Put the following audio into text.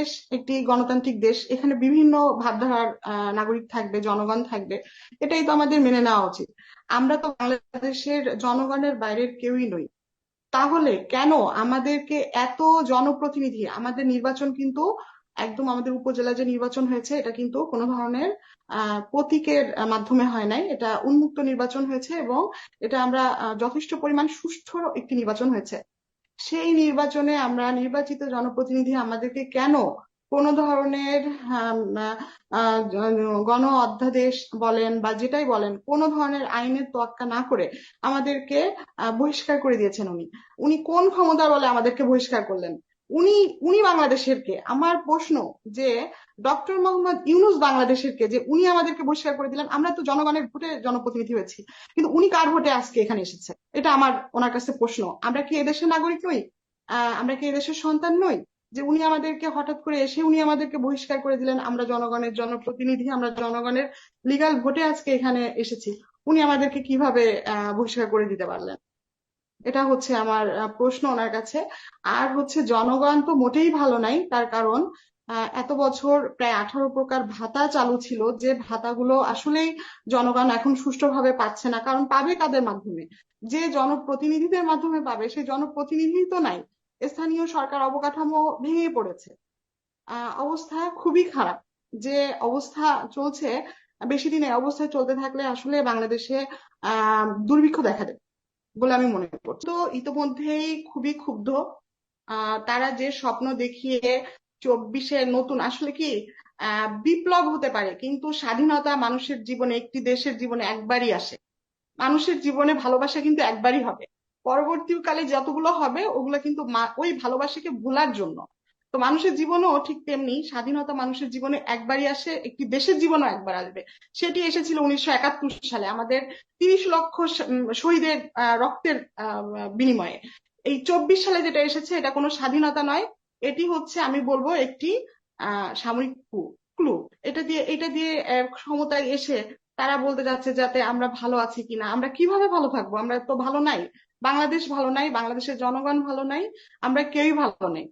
বাংলাদেশ একটি গণতান্ত্রিক দেশ, এখানে বিভিন্ন ভাবধারার নাগরিক থাকবে, জনগণ থাকবে, এটাই তো আমাদের মেনে নেওয়া উচিত। আমরা তো বাংলাদেশের জনগণের বাইরের কেউই নই। তাহলে কেন আমাদেরকে এত জনপ্রতিনিধি, আমাদের নির্বাচন কিন্তু একদম আমাদের উপজেলা যে নির্বাচন হয়েছে, এটা কিন্তু কোনো ধরনের প্রতীকের মাধ্যমে হয় নাই। এটা উন্মুক্ত নির্বাচন হয়েছে এবং এটা আমরা যথেষ্ট পরিমাণ সুষ্ঠু একটি নির্বাচন হয়েছে। সেই নির্বাচনে আমরা নির্বাচিত জনপ্রতিনিধি আমাদেরকে কেন কোন ধরনের গণ অধ্যাদেশ বলেন বা যেটাই বলেন, কোন ধরনের আইনের তোয়াক্কা না করে আমাদেরকে বহিষ্কার করে দিয়েছেন উনি। উনি কোন ক্ষমতা বলে আমাদেরকে বহিষ্কার করলেন? উনি উনি বাংলাদেশের কে আমার প্রশ্ন যে, ডক্টর মোহাম্মদ ইউনুস বাংলাদেশের কে যে উনি আমাদেরকে বহিষ্কার করে দিলেন, আমরা তো জনগণের ভোটে জনপ্রতিনিধি হয়েছি। কিন্তু উনি কার ভোটে আজকে এখানে এসেছে? এটা আমার ওনার কাছে প্রশ্ন। আমরা কি এদেশের নাগরিক নই? আমরা কি এদেশের সন্তান নই? যে উনি আমাদেরকে হঠাৎ করে এসে উনি আমাদেরকে বহিষ্কার করে দিলেন, আমরা জনগণের জনপ্রতিনিধি, আমরা জনগণের লিগাল ভোটে আজকে এখানে এসেছি। উনি আমাদেরকে কীভাবে বহিষ্কার করে দিতে পারলেন? এটা হচ্ছে আমার প্রশ্ন ওনার কাছে। আর হচ্ছে জনগণ তো মোটেই ভালো নাই, তার কারণ এত বছর প্রায় আঠারো প্রকার ভাতা চালু ছিল যে ভাতাগুলো আসলেই জনগণ এখন সুষ্ঠুভাবে পাচ্ছে না। কারণ পাবে কাদের মাধ্যমে? যে জনপ্রতিনিধিদের মাধ্যমে পাবে সেই জনপ্রতিনিধি তো নাই। স্থানীয় সরকার অবকাঠামো ভেঙে পড়েছে। অবস্থা খুবই খারাপ। যে অবস্থা চলছে, বেশি দিন এই অবস্থায় চলতে থাকলে আসলে বাংলাদেশে, আহ, দুর্ভিক্ষ দেখা দেবে বলে আমি মনে করছি তো ইতোমধ্যেই খুবই ক্ষুব্ধ। তারা যে স্বপ্ন দেখিয়ে চব্বিশে নতুন, আসলে কি বিপ্লব হতে পারে, কিন্তু স্বাধীনতা মানুষের জীবনে, একটি দেশের জীবনে একবারই আসে। মানুষের জীবনে ভালোবাসা কিন্তু একবারই হবে। পরবর্তীকালে যতগুলো হবে, ওগুলো কিন্তু ওই ভালোবাসাকে ভোলার জন্য। তো মানুষের জীবনেও ঠিক তেমনি স্বাধীনতা মানুষের জীবনে একবারই আসে, একটি দেশের জীবনও একবার আসবে। সেটি এসেছিল উনিশশো একাত্তর সালে আমাদের তিরিশ লক্ষ শহীদের রক্তের বিনিময়ে। এই চব্বিশ সালে যেটা এসেছে, এটা কোনো স্বাধীনতা নয় এটি হচ্ছে, আমি বলব, একটি সামরিক ক্লু এটা দিয়ে এটা দিয়ে ক্ষমতায় এসে তারা বলতে যাচ্ছে যাতে আমরা ভালো আছি কিনা। আমরা কীভাবে ভালো থাকব? আমরা তো ভালো নাই। বাংলাদেশ ভালো নাই, বাংলাদেশের জনগণ ভালো নাই, আমরা কেউই ভালো নেই।